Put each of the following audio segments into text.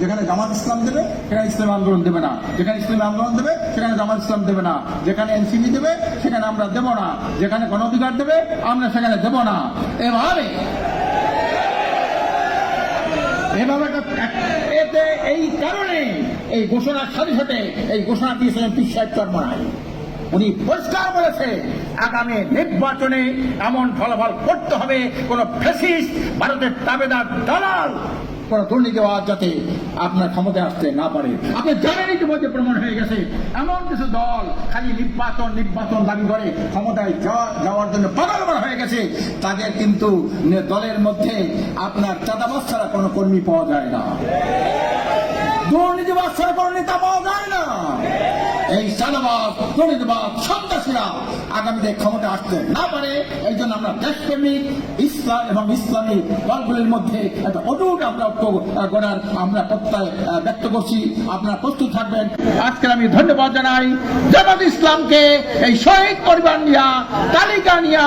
যেখানে জামাত ইসলাম দেবে, সেখানে ইসলাম আন্দোলন দেবে না। যেখানে ইসলাম আন্দোলন দেবে, সেখানে জামাত ইসলাম দেবে না। যেখানে এনসিপি দেবে, সেখানে আমরা দেব না। যেখানে গণ অধিকার দেবে, আমরা সেখানে দেব না। এভাবে এভাবে এতে এই কারণে এই ঘোষণার সাথে সাথে এই ঘোষণা দিয়েছিলেন পীর সাহেব উনি পরিষ্কার বলেছে আগামী নির্বাচনে এমন ফলাফল করতে হবে, কোন ফেসিস্ট ভারতের তাবেদার দালাল কোন দুর্নীতিবাদ যাতে আপনার ক্ষমতায় আসতে না পারে। আপনি জানেন ইতিমধ্যে প্রমাণ হয়ে গেছে, এমন কিছু দল খালি নির্বাচন নির্বাচন দাবি করে ক্ষমতায় যাওয়ার জন্য পাগল করা হয়ে গেছে, তাদের কিন্তু দলের মধ্যে আপনার চাঁদাবাস ছাড়া কোনো কর্মী পাওয়া যায় না। না। এই ক্ষমতা আসতে না পারে। এই জন্য আমরা এবং মধ্যে একটা আমরা আপনারা প্রস্তুত থাকবেন। আজকে আমি ধন্যবাদ জানাই জামাত ইসলামকে, এই শহীদ পরিবার নিয়া, তালিকা নিয়া,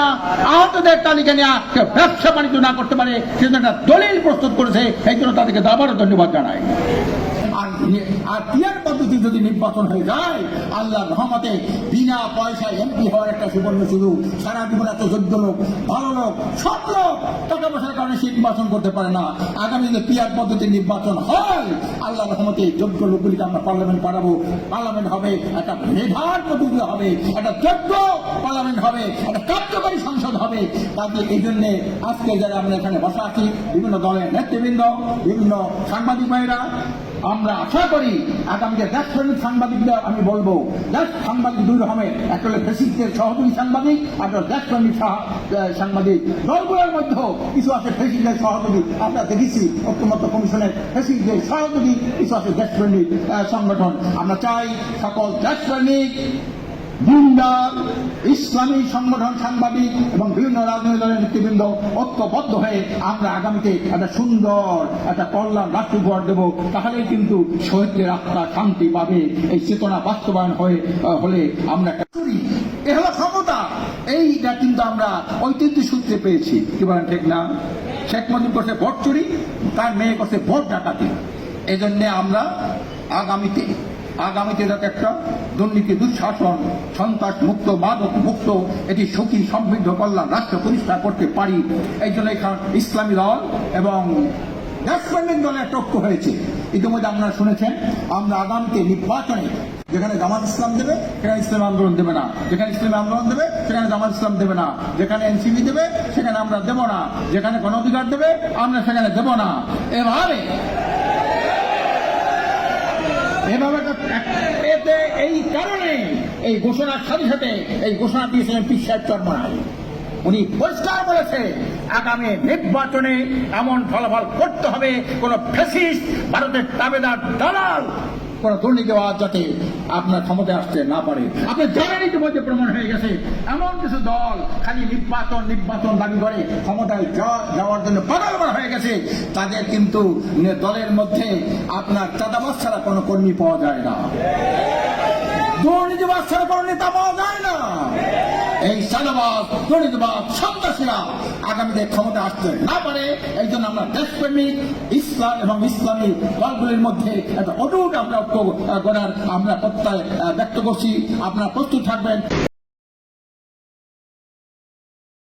আহতদের তালিকা নিয়া কেউ ব্যবসা বাণিজ্য না করতে পারে, সেজন্য একটা দলিল প্রস্তুত করেছে। এই জন্য তাদেরকে আবারও ধন্যবাদ জানাই। আর পিয়ার পদ্ধতি যদি নির্বাচন হয়ে যায় আল্লাহ রহমতে বিনা পয়সায় এমপি হওয়ার একটা সুবর্ণ সুযোগ সারা জীবন এত যোগ্য লোক, ভালো লোক সব লোক, টাকা পয়সার কারণে সে নির্বাচন করতে পারে না। আগামী দিনে পিয়ার পদ্ধতির নির্বাচন হয় আল্লাহ রহমতে যোগ্য লোকগুলিকে আমরা পার্লামেন্ট পাঠাবো। পার্লামেন্ট হবে একটা মেধার পদ্ধতি হবে, একটা যোগ্য পার্লামেন্ট হবে, একটা কার্যকরী সংসদ হবে। তাতে এই জন্য আজকে যারা আমরা এখানে বসা আছি, বিভিন্ন দলের নেতৃবৃন্দ, বিভিন্ন সাংবাদিক ভাইরা আমরা আশা করি আগামীতে দেশপ্রেমিক সাংবাদিকরা আমি বলব, দেশ সাংবাদিক দুই রকমের। একটা হলো সহযোগী সাংবাদিক, আর দেশপ্রেমিক সাংবাদিক। দলগুলোর মধ্যেও কিছু আছে ফেসিকদের সহযোগী। আমরা দেখেছি ঐক্যমত্য কমিশনের ফেসিস্টের সহযোগী, কিছু আছে দেশপ্রেমিক সংগঠন। আমরা চাই সকল দেশপ্রেমিক দিনদার ইসলামী সংগঠন সাংবাদিক এবং বিভিন্ন রাজনৈতিক দলের নেতৃবৃন্দ ঐক্যবদ্ধ হয়ে আমরা আগামীতে একটা সুন্দর একটা কল্যাণ রাষ্ট্র উপহার দেব। তাহলেই কিন্তু শহীদদের আত্মা শান্তি পাবে। এই চেতনা বাস্তবায়ন হয়ে হলে আমরা এ হলো ক্ষমতা। এইটা কিন্তু আমরা ঐতিহ্য সূত্রে পেয়েছি। কি বলেন ঠিক না? শেখ মুজিব করছে ভোট চুরি, তার মেয়ে করছে ভোট ডাকাতি। এই জন্যে আমরা আগামীতে আগামীতে যাতে একটা দুর্নীতি, দুঃশাসন, সন্ত্রাস মুক্ত মাদক মুক্ত, এটি সুখী সমৃদ্ধ কল্যাণ রাষ্ট্র প্রতিষ্ঠা করতে পারি, এই জন্য এখানে ইসলামী দল এবং দেশপ্রেমিক দলের টক্ক হয়েছে। ইতিমধ্যে আপনারা শুনেছেন, আমরা আগামীতে নির্বাচনে যেখানে জামাত ইসলাম দেবে, সেখানে ইসলাম আন্দোলন দেবে না। যেখানে ইসলাম আন্দোলন দেবে, সেখানে জামাত ইসলাম দেবে না। যেখানে এনসিপি দেবে, সেখানে আমরা দেব না। যেখানে গণ অধিকার দেবে, আমরা সেখানে দেব না। এভাবে এভাবে এই কারণে এই ঘোষণার সাথে সাথে এই ঘোষণা দিয়েছিলেন বিশ্বাস চর্মনায়। উনি পরিষ্কার বলেছে আগামী নির্বাচনে এমন ফলাফল করতে হবে, কোন ফেসিস্ট ভারতের তাবেদার দালাল কোন দুর্নীতিবাদ যাতে আপনার ক্ষমতায় আসতে না পারে। আপনি জানেন ইতিমধ্যে প্রমাণ হয়ে গেছে, এমন কিছু দল খালি নির্বাচন নির্বাচন দাবি করে ক্ষমতায় যাওয়া- যাওয়ার জন্য পাগল করা হয়ে গেছে, তাদের কিন্তু দলের মধ্যে আপনার চাঁদাবাস ছাড়া কোনো কর্মী পাওয়া যায় না। দুর্নীতিবাদ ছাড়া কোনো নেতা পাওয়া যায় না। এই চাঁদাবাদ দরিদ্রবাদ সন্ত্রাসীরা আগামীতে ক্ষমতা আসতে না পারে, এই জন্য আমরা দেশপ্রেমিক, ইসলাম এবং ইসলামী দলগুলির মধ্যে একটা অটুট আমরা গড়ার আমরা প্রত্যয় ব্যক্ত করছি। আপনারা প্রস্তুত থাকবেন।